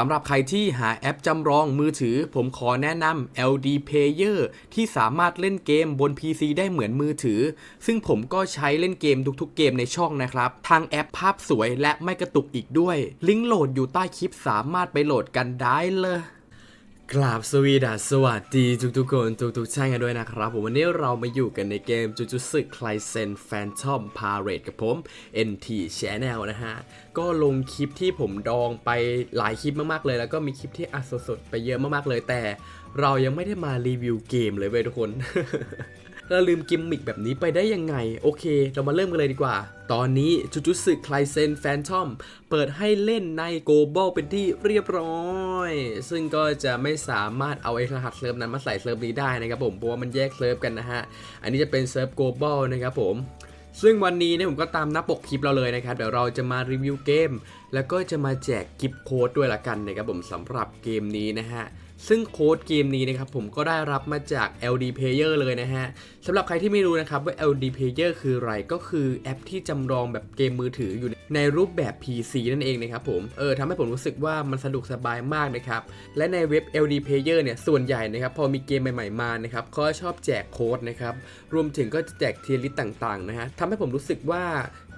สำหรับใครที่หาแอปจำลองมือถือ ผมขอแนะนำ LD Player ที่สามารถเล่นเกมบน PC ได้เหมือนมือถือ ซึ่งผมก็ใช้เล่นเกมทุกๆเกมในช่องนะครับ ทางแอปภาพสวยและไม่กระตุกอีกด้วย ลิงก์โหลดอยู่ใต้คลิปสามารถไปโหลดกันได้เลย กราบสวีดัสสวัสดีทุกๆคนทุกๆท่านกันด้วยนะครับผมวันนี้เรามาอยู่กันในเกมจูจูสึไคลเซนแฟนทอมพาเรตกับผม NT Channel นะฮะ ก็ลงคลิปที่ผมดองไปหลายคลิปมากๆเลย แล้วก็มีคลิปที่อัดสดๆไปเยอะมากๆเลย แต่เรายังไม่ได้มารีวิวเกมเลยเว้ยทุกคนเราลืมกิมมิกแบบนี้ไปได้ยังไง โอเค เรามาเริ่มกันเลยดีกว่า ตอนนี้จูจูสึไคลเซนแฟนทอมเปิดให้เล่นในโกลบอลเป็นที่เรียบร้อย ซึ่งก็จะไม่สามารถเอาไอ้รหัสเซิร์ฟนั้นมาใส่เซิร์ฟนี้ได้นะครับผมเพราะว่ามันแยกเซิร์ฟกันนะฮะ อันนี้จะเป็นเซิร์ฟโกลบอลนะครับผม ซึ่งวันนี้เนี่ยผมก็ตามหน้าปกคลิปเราเลยนะครับ เดี๋ยวเราจะมารีวิวเกม แล้วก็จะมาแจกกิฟต์โค้ดด้วยละกันนะครับผมสำหรับเกมนี้นะฮะซึ่งโค้ดเกมนี้นะครับผมก็ได้รับมาจาก LD Player เลยนะฮะสำหรับใครที่ไม่รู้นะครับว่า LD Player คืออะไรก็คือแอปที่จำลองแบบเกมมือถืออยู่ ในรูปแบบ PC นั่นเองนะครับผม เออทำให้ผมรู้สึกว่ามันสะดวกสบายมากนะครับ และในเว็บ LD Player เนี่ย ส่วนใหญ่นะครับ พอมีเกมใหม่ๆมานะครับเขาชอบแจกโค้ดนะครับ รวมถึงก็จะแจกเทียร์ลิสต์ต่างๆนะฮะทำให้ผมรู้สึกว่า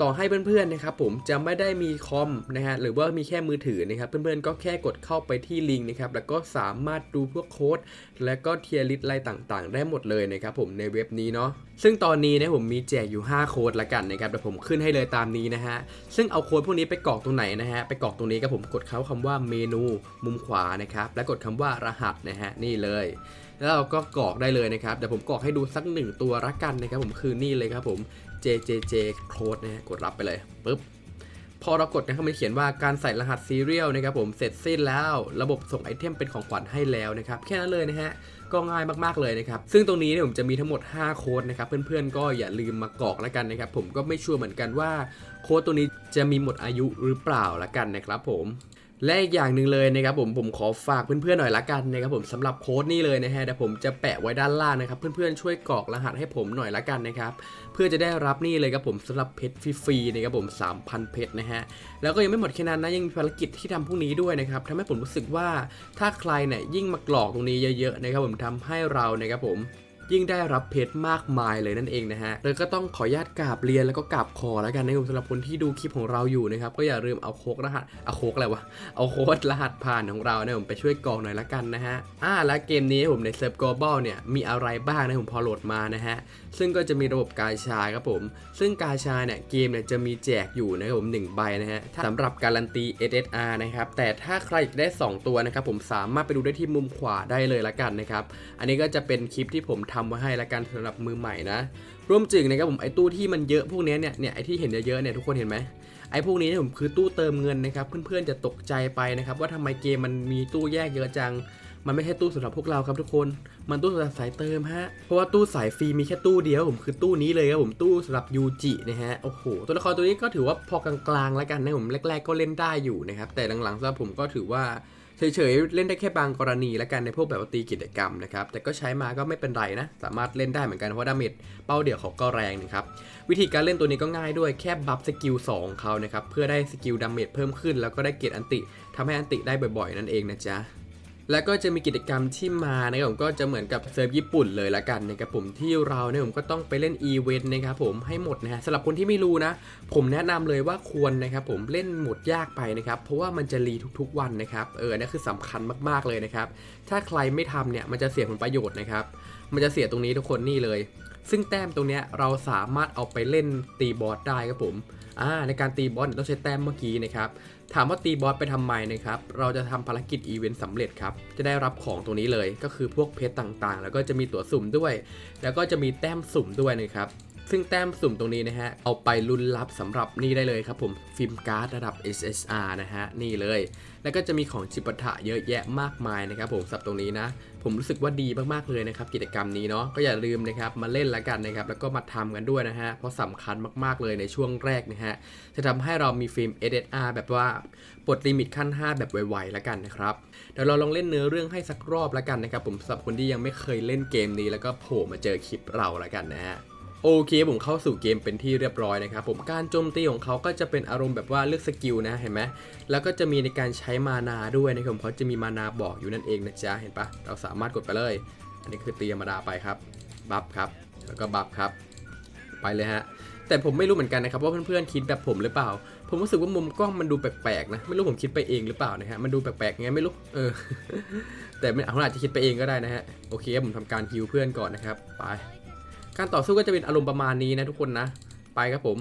ต่อให้เพื่อนๆนะครับผมจะไม่ได้มีคอมนะฮะหรือว่ามีแค่มือถือนะครับเพื่อนๆก็แค่กดเข้าไปที่ลิงก์นะครับแล้วก็สามารถดูพวกโค้ดและก็เทียร์ลิสต์อะไรต่างๆ ได้หมดเลยนะครับผมในเว็บนี้เนาะซึ่งตอนนี้นะผมมีแจกอยู่ 5 โค้ดละกันนะครับเดี๋ยวผมขึ้นให้เลยตามนี้นะฮะซึ่งเอาโค้ดพวกนี้ไปกรอกตรงไหนนะฮะไปกรอกตรงนี้ครับผมกดเข้าคำว่าเมนูมุมขวานะครับแล้วกดคำว่ารหัสนะฮะนี่เลยแล้วเราก็กรอกได้เลยนะครับเดี๋ยวผมกรอกให้ดูสักหนึ่งตัวละกันนะครับผมคือนี่เลยครับผม JJJ code นะฮะกดรับไปเลยปุ๊บพอเรากดนะครับมันเขียนว่าการใส่รหัสซีเรียลนะครับผมเสร็จสิ้นแล้ว ระบบส่งไอเทมเป็นของขวัญให้แล้วนะครับแค่นั้นเลยนะฮะก็ง่ายมากๆเลยนะครับซึ่งตรงนี้เนี่ยผมจะมีทั้งหมด 5 โค้ดนะครับเพื่อนๆก็อย่าลืมมากรอกแล้วกันนะครับผมก็ไม่ชัวร์เหมือนกันว่าโค้ดตัวนี้จะมีหมดอายุหรือเปล่าละกันนะครับผม และอีกอย่างหนึ่งเลยนะครับผมผมขอฝากเพื่อนๆหน่อยละกันนะครับผมสำหรับโค้ดนี่เลยนะฮะเดี๋ยวผมจะแปะไว้ด้านล่างนะครับเพื่อนๆช่วยกรอกรหัสให้ผมหน่อยละกันนะครับเพื่อจะได้รับนี่เลยครับผมสำหรับเพชรฟรีๆนะครับผม 3,000 เพชรนะฮะแล้วก็ยังไม่หมดแค่นั้นนะยังมีภารกิจที่ทำพวกนี้ด้วยนะครับทำให้ผมรู้สึกว่าถ้าใครเนี่ยยิ่งมากรอกตรงนี้เยอะๆนะครับผมทำให้เรานะครับผม ยิ่งได้รับเพชรมากมายเลยนั่นเองนะฮะแล้วก็ต้องขออนุญาตกราบเรียนแล้วก็กราบขอแล้วกันนะครับสำหรับคนที่ดูคลิปของเราอยู่นะครับก็อย่าลืมเอาโค้ดรหัสเอาโค้ดอะไรวะเอาโค้ดรหัสผ่านของเราเนี่ยผมไปช่วยกรอกหน่อยละกันนะฮะอ่าและเกมนี้ผมในเซิร์ฟ global เนี่ยมีอะไรบ้างนะผมพอโหลดมานะฮะซึ่งก็จะมีระบบกาชาครับผม ซึ่งกาชาเนี่ยเกมเนี่ยจะมีแจกอยู่นะครับผม1ใบนะฮะสำหรับการันตี SSR นะครับแต่ถ้าใครอยากได้ 2 ตัวนะครับผมสามารถไปดูได้ที่มุมขวาได้เลยละกันนะครับอันนี้ก็จะเป็นคลิปที่ผมทำไว้ให้ละกันสำหรับมือใหม่นะรวมถึงนะครับผมไอ้ตู้ที่มันเยอะพวกนี้เนี่ยเนี่ยไอ้ที่เห็นเยอะๆเนี่ยทุกคนเห็นไหมไอ้พวกนี้เนี่ยผมคือตู้เติมเงินนะครับเพื่อนๆจะตกใจไปนะครับว่าทำไมเกมมันมีตู้แยกเยอะจัง มันไม่ใช่ตู้สำหรับพวกเราครับทุกคน มันตู้สำหรับสายเติมฮะเพราะว่าตู้สายฟรีมีแค่ตู้เดียวผมคือตู้นี้เลยครับผมตู้สำหรับยูจินะฮะโอ้โหตัวละครตัวนี้ก็ถือว่าพอกลางๆแล้วกันนะผมแรก ๆ ก็เล่นได้อยู่นะครับแต่หลังๆสำหรับผมก็ถือว่า เฉยๆเล่นได้แค่บางกรณีและกันในพวกแบบตีกิจกรรมนะครับ แต่ก็ใช้มาก็ไม่เป็นไรนะ สามารถเล่นได้เหมือนกันเพราะดาเมจเป้าเดี่ยวเขาก็แรงนะครับ วิธีการเล่นตัวนี้ก็ง่ายด้วยแค่บัฟสกิล2ของเขานะครับ เพื่อได้สกิลดาเมจเพิ่มขึ้น แล้วก็ได้เกียรติอันติทำให้อันติได้บ่อยๆ นั่นเองนะจ๊ะ แล้วก็จะมีกิจกรรมที่มานะครับผมก็จะเหมือนกับเซิร์ฟญี่ปุ่นเลยละกันนะครับผมที่เราเนี่ยผมก็ต้องไปเล่นอีเวนต์นะครับผมให้หมดนะฮะสำหรับคนที่ไม่รู้นะ ผมแนะนำเลยว่าควรนะครับผมเล่นหมดยากไปนะครับเพราะว่ามันจะรีทุกๆวันนะครับเออนี่คือสำคัญมากๆเลยนะครับถ้าใครไม่ทำเนี่ยมันจะเสียผลประโยชน์นะครับมันจะเสียตรงนี้ทุกคนนี่เลย ซึ่งแต้มตรงเนี้ยเราสามารถเอาไปเล่นตีบอสได้ครับผมในการตีบอสเนี่ยต้องใช้แต้มเมื่อกี้นะครับ ถามว่าตีบอสไปทำไมนะครับ เราจะทำภารกิจอีเวนต์สำเร็จครับ จะได้รับของตัวนี้เลย ก็คือพวกเพชรต่างๆ แล้วก็จะมีตั๋วสุ่มด้วย แล้วก็จะมีแต้มสุ่มด้วยนะครับ ซึ่งแต้มสุ่มตรงนี้นะฮะ เอาไปลุ้นรับสำหรับนี่ได้เลยครับผม ฟิล์มการ์ดระดับ SSR นะฮะ นี่เลย แล้วก็จะมีของจิปาถะเยอะแยะมากมายนะครับผมสับตรงนี้นะ ผมรู้สึกว่าดีมากๆเลยนะครับ กิจกรรมนี้เนาะก็อย่าลืมนะครับมาเล่นละกันนะครับ แล้วก็มาทำกันด้วยนะฮะ เพราะสำคัญมากๆเลยในช่วงแรกนะฮะ จะทำให้เรามีฟิล์ม SSR แบบว่าปลดลิมิตขั้น 5 แบบไวๆล้วกันนะครับเดี๋ยวเราลองเล่นเนื้อเรื่องให้สักรอบล้วกันนะครับผมสำหรับคนที่ยังไม่เคยเล่นเกมนี้ แล้วก็โผล่มาเจอคลิปเราล้วกันนะฮะ โอเคผมเข้าสู่เกมเป็นที่เรียบร้อยนะครับผมการโจมตีของเขาก็จะเป็นอารมณ์แบบว่าเลือกสกิลนะเห็นไหมแล้วก็จะมีในการใช้มานาด้วยนะครับเขาจะมีมานาบอกอยู่นั่นเองนะจ๊ะเห็นปะเราสามารถกดไปเลย อันนี้คือตีธรรมดาไปครับบัฟครับ แล้วก็บัฟครับ ไปเลยฮะแต่ผมไม่รู้เหมือนกันนะครับว่าเพื่อนๆคิดแบบผมหรือเปล่า ผมรู้สึกว่ามุมกล้องมันดูแปลกๆนะไม่รู้ผมคิดไปเองหรือเปล่านะฮะมันดูแปลกๆไงไม่รู้เออแต่มันอาจจะคิดไปเองก็ได้นะฮะโอเคผมทำการฮิวเพื่อนก่อนนะครับไป การต่อสู้ก็จะเป็นอารมณ์ประมาณนี้นะทุกคนนะ ไปครับผม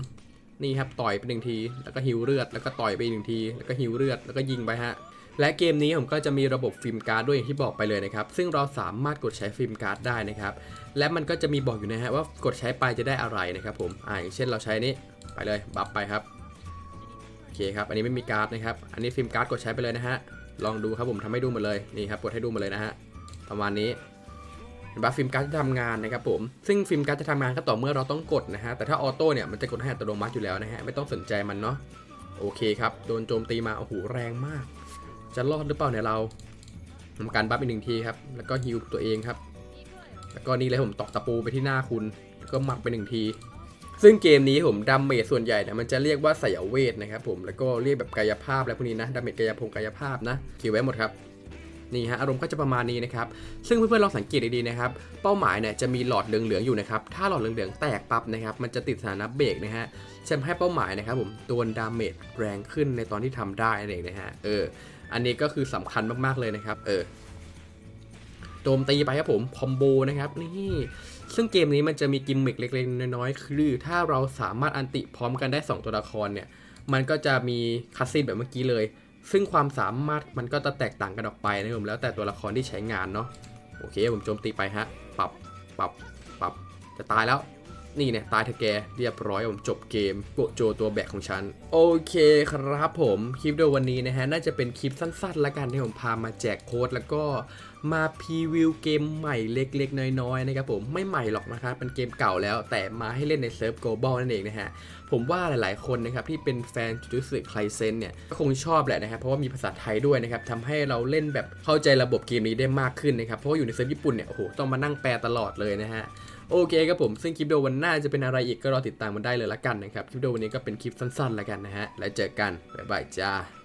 นี่ครับต่อยไปหนึ่งที แล้วก็ฮิวเลือด แล้วก็ต่อยไปอีกหนึ่งที แล้วก็ฮิวเลือด แล้วก็ยิงไปฮะ และเกมนี้ผมก็จะมีระบบฟิล์มการ์ดด้วยอย่างที่บอกไปเลยนะครับ ซึ่งเราสามารถกดใช้ฟิล์มการ์ดได้นะครับ และมันก็จะมีบอกอยู่นะฮะว่ากดใช้ไปจะได้อะไรนะครับผม อ่าอย่างเช่นเราใช้นี้ไปเลย บัฟไปครับ โอเคครับ อันนี้ไม่มีการ์ดนะครับ อันนี้ฟิล์มการ์ดกดใช้ไปเลยนะฮะ ลองดูครับผมทำให้ดูหมาเลย นี่ครับ กดให้ดูหมาเลยนะฮะ ประมาณนี้ นปะฟิล์มการ์ดจะทำงานนะครับผม ซึ่งฟิล์มการ์ดจะทำงานก็ต่อเมื่อเราต้องกดนะฮะ แต่ถ้าออโต้เนี่ยมันจะกดให้อัตโนมัติอยู่แล้วนะฮะ ไม่ต้องสนใจมันเนาะ โอเคครับ โดนโจมตีมา โอ้โห แรงมาก จะรอดหรือเปล่าเนี่ยเราทำการบัฟอีกหนึ่งทีครับ แล้วก็ฮิวตัวเองครับ แล้วก็นี่เลยผมตอกตะปูไปที่หน้าคุณ แล้วก็หมักไปหนึ่งที ซึ่งเกมนี้ผมดาเมจส่วนใหญ่เนี่ยมันจะเรียกว่าสายเวทนะครับผม แล้วก็เรียกแบบกายภาพอะไรพวกนี้นะ ดาเมจกายพงกายภาพนะคิวไว้หมดครับ นี่ฮะอารมณ์ก็จะประมาณนี้นะครับ ซึ่งเพื่อนๆลองสังเกตดีๆนะครับ เป้าหมายเนี่ยจะมีหลอดเหลืองๆอยู่นะครับ ถ้าหลอดเหลืองๆแตกปั๊บนะครับ มันจะติดสถานะเบรกนะฮะจะให้เป้าหมายนะครับผมโดนดาเมจแรงขึ้นในตอนที่ทำได้นั่นเองนะฮะ เออ อันนี้ก็คือสำคัญมากๆเลยนะครับ เออ โจมตีไปครับผม คอมโบนะครับ นี่ซึ่งเกมนี้มันจะมีกิมมิคเล็กๆ น้อยๆ คือถ้าเราสามารถอันติพร้อมกันได้ 2 ตัวละครเนี่ย มันก็จะมีคัสซีนแบบเมื่อกี้เลย ซึ่งความสามารถมันก็จะแตกต่างกันออกไปนะผมแล้วแต่ตัวละครที่ใช้งานเนาะโอเคผมโจมตีไปฮะปรับปรับปรับจะตายแล้วนี่เนี่ยตายเถอะแกเรียบร้อยผมจบเกมโกโจตัวแบกของฉัน โอเคครับผมคลิปเดยวันนี้นะฮะน่าจะเป็นคลิปสั้นๆละกันที่ผมพามาแจกโค้ดแล้วก็มาพรีวิวเกมใหม่เล็กๆ น้อยๆนะครับผมไม่ใหม่หรอกนะครับเป็นเกมเก่าแล้ว แต่มาให้เล่นในเซิร์ฟ global นั่นเองนะฮะผมว่าหลายๆคนนะครับที่เป็นแฟนจูจูสึไคเซนเนี่ยก็คงชอบแหละนะครับเพราะว่ามีภาษาไทยด้วยนะครับทำให้เราเล่นแบบเข้าใจระบบเกมนี้ได้มากขึ้นนะครับเพราะว่าอยู่ในเซิร์ฟญี่ปุ่นเนี่ยโอ้โหต้องมานั่งแปลตลอดเลยนะฮะโอเคครับผมซึ่งคลิปวิดีโอวันหน้าจะเป็นอะไรอีกก็รอติดตามมันได้เลยละกันนะครับคลิปวิดีโอวันนี้ก็เป็นคลิปสั้นๆละกันนะฮะแล้วเจอกันบ๊ายบายจ้า